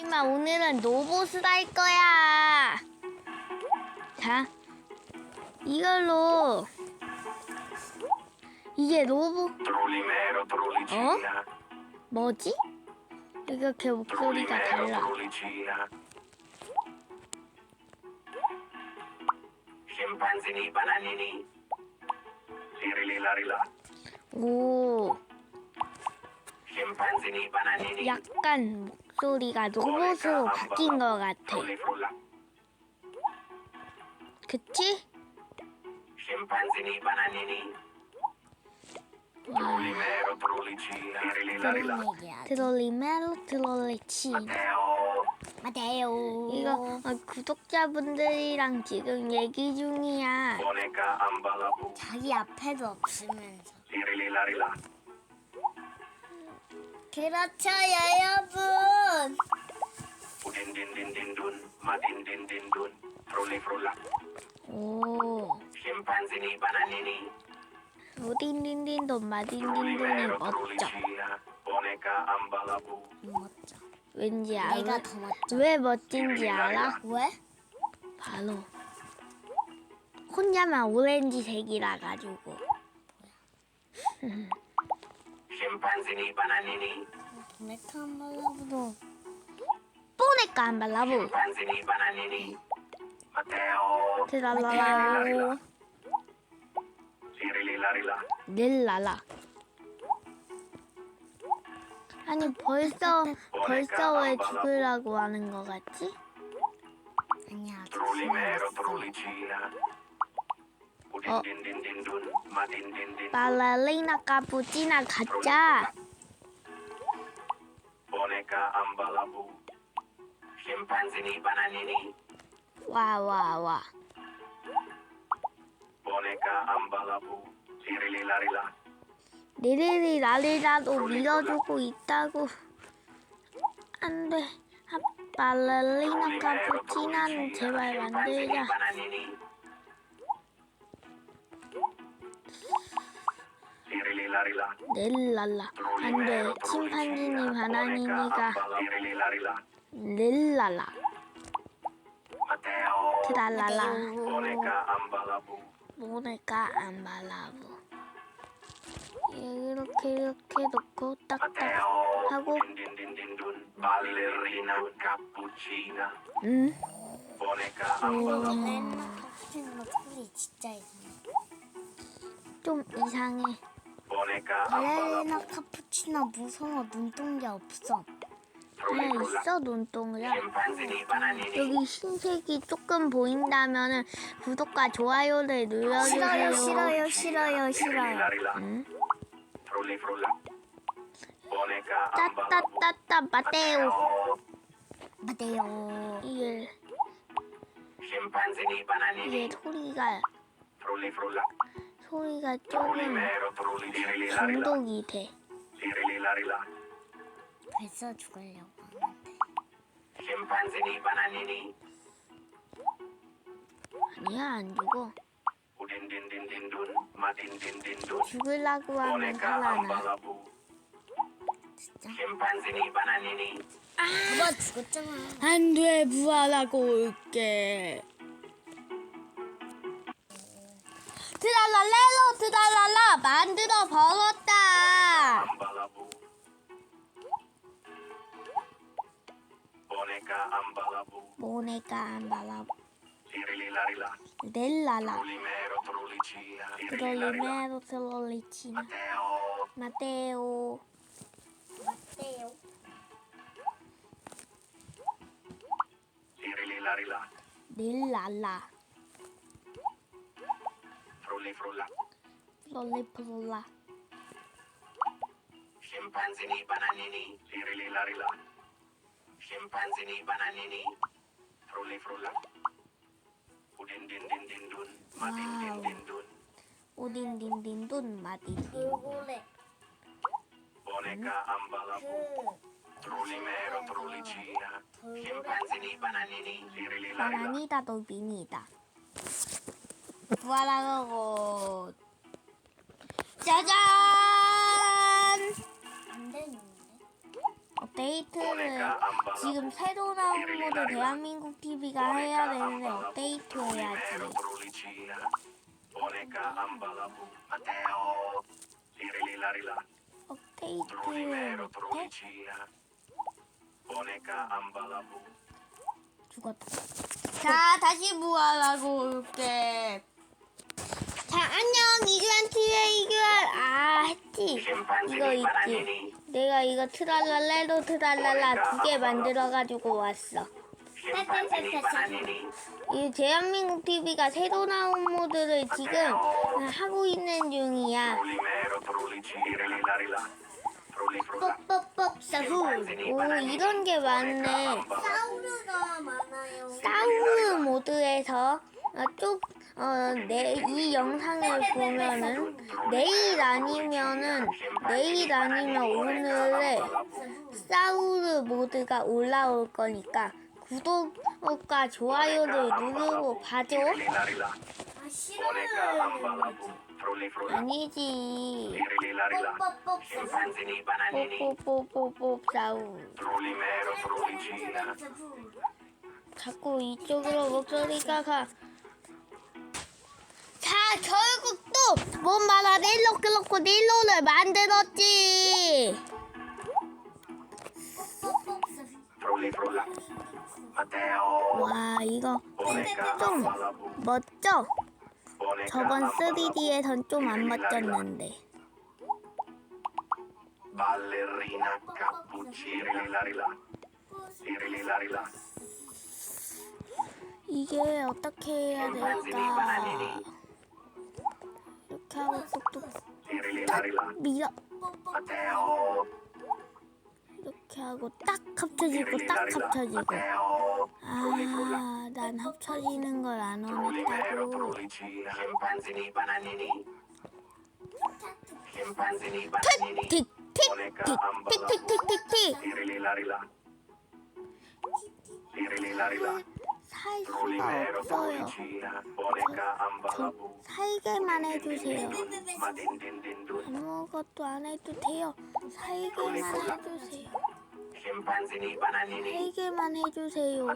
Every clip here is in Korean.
하지만 오늘은 로봇을 할 거야. 자, 이걸로 이게 로봇 trollicina. 뭐지? 이렇게 목소리가 달라. 오. 약간 목소리가 로봇으로 바뀐 것 같아. 그치? 트롤리메로 트롤리치. Teo. 맞아요. 이거 어, 구독자분들이랑 지금 얘기 중이야. 자기 앞에도 없으면서. 그렇죠, 여러분. Udindindindindun, madindindindun. Trollifrulla. 오, Scimpanzini, bananini. 오딘딘딘돈 마딘딘돈이 멋져. 왠지 내가 알아? 더 멋져. 왜 멋진지 알아? 왜? 바로 혼자만 오렌지색이라 가지고. Scimpanzini, bananini. 메카 말라보도 뽀네까 한 발라보. Scimpanzini, bananini. Matteo. 트랄라라. Lirilillarila. 릴라라. 아니 벌써 벌써 왜 죽으라고 하는 거 같지? 아니야. Trollicina. Udindindindindun, madindindindun. 발레리나. Scimpanzini, bananini. 와와 와. 리리리 라리라도 밀어주고 있다고. 안 돼. 아, 발레리나 카푸치나는 제발 만들자. Bananini. Lirilillarila. 릴랄라. 안 돼. 침판지니 바나니니가. Matteo. 트랄랄라. 모네가 안 발라보. 이렇게 이렇게 놓고 딱딱. 하고 cappuccina. 음 소리 진짜 이상해. Ambalabu. 카푸치노 무서워 눈동자 없어. Trolifrulla. 있어 눈동자. 여기 흰색이 조금 보인다면은 구독과 좋아요를 눌러주세요. 싫어요, 싫어요, 싫어요, 싫어요. 응? 따따따따 마테오. 맞아요. 이게. 이게 소리가. 소리가 조금. 중독이 돼. 벌써 죽으려고 하는데. 아니야 안 죽어. 죽으려고 하면 살아나. 진짜. Bananini. 누가 죽었잖아. 안 돼 부활하고 올게. 트랄랄레로 트랄랄라 만들어 ambalabu. 모네가 안 발라. Lirilillarila. 넬라라. Trollimero, trollicina. Lirilillarila. 트롤리메로 트롤리치나. 마테오. Lirilillarila. 넬랄라. Trollifrulla. 트롤리프롤라. Scimpanzini, bananini. Lirilillarila. Scimpanzini, bananini. Trollifrulla. Udindindindindun, madindindindun. 오딘딘딘돈 마딘딘. 돌고래. Boneca, ambalabu. 그 Trollimero, trollicina. Scimpanzini, bananini. Lirilillarila. 바나니다 너 미니다. 부활하고 짜잔. 안 되는데. 어, 업데이트를 지금 새로 나온 모드 대한민국 TV가 해야 되는데 업데이트 해야지. Primero 못해? 죽었다. 자, 다시 부활하고 올게. TV의 이규환. 아, 했지. 이거 있지. 내가 이거 트랄랄레로 트랄랄라 두 개 만들어 가지고 왔어. 이 대한민국 TV가 새로 나온 모드를 지금 하고 있는 중이야. 뻑뻑뻑 사후. 오, 이런 게 많네. 사우르가 많아요. 사우르 모드에서 어, 쭉, 어, 내, 이 영상을 보면은 내일 아니면은 내일 아니면 오늘에 사우르 모드가 올라올 거니까 구독과 좋아요를 누르고 봐줘. 아 싫어요. 아니지. 뽀뽀뽀뽀뽀. 사후. 자꾸 이쪽으로 목소리가 가. 자, 결국 또, 뭔 말아, 넬로 클로코 넬로를 만들었지. 와, 이거 좀. 멋져. 저번 ambalabu. 3D에선 좀 안 멋졌는데. 이게 어떻게 해야 될까? 이렇게 Lirililarila. 밀어. 이렇게 하고 딱 합쳐지고 딱 합쳐지고. Matteo. 아, 난 합쳐지는 걸 안 원했다고. Prolicia. Chimpanzini bananini. Chimpanzini bananini. 틱, 틱, 틱, 틱, 틱, 틱, 틱, 틱. 살 수가 없어요. Ambalabu. 살게만 해주세요. 아무것도 안 해도 돼요. 살게만 해주세요. 살게만 해주세요.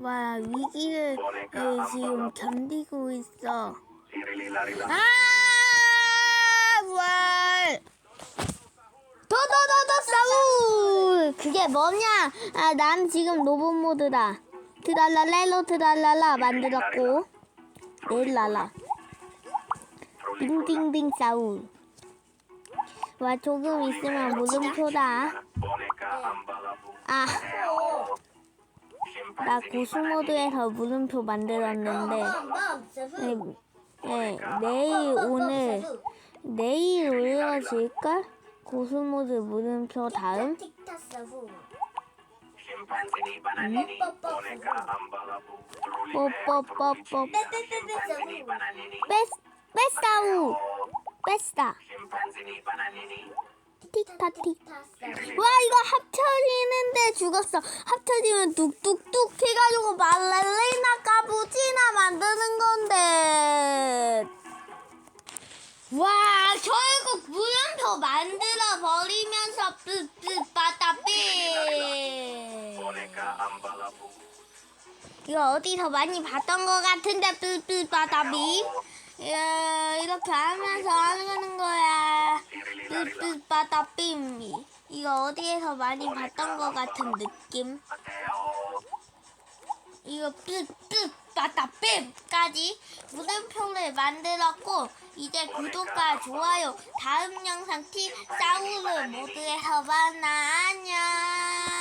와, 위기를 에, 지금 견디고 있어. 아, 월. 더더더더 싸우. 그게 뭐냐? 아, 난 지금 로봇 모드다. 트랄랄레로 트랄랄라 만들었고. 넬랄라. 빙빙빙 싸우. 와, 조금 있으면 물음표다. 아, 나 고수 모드에서 물음표 만들었는데. 네, 네, 내일 오늘 내일 올려질걸? 고수 모드 물음표 다음. 뽀뽀뽀뽀 Chimpanzini bananini. 틱타 틱. 틱탁 사후. 와 이거 합쳐지는데 죽었어. 합쳐지면 뚝뚝뚝 해가지고 말랄레나 까부지나 만드는 건데. 와 결국 물음표 만들어 버리면서 뿌뿌 빠따삐. 이거 어디서 많이 봤던 것 같은데 뿌뿌 빠따삐. 예, 이렇게 하면서 하는 거야. 뿌뿌 빠따삐. 이거 어디에서 많이 봤던 것 같은 느낌. 이거 뿌뿌 빠따삐까지 물음표를 만들었고 이제 구독과 좋아요 다음 영상 티 사우르 모드에서 만나 안녕.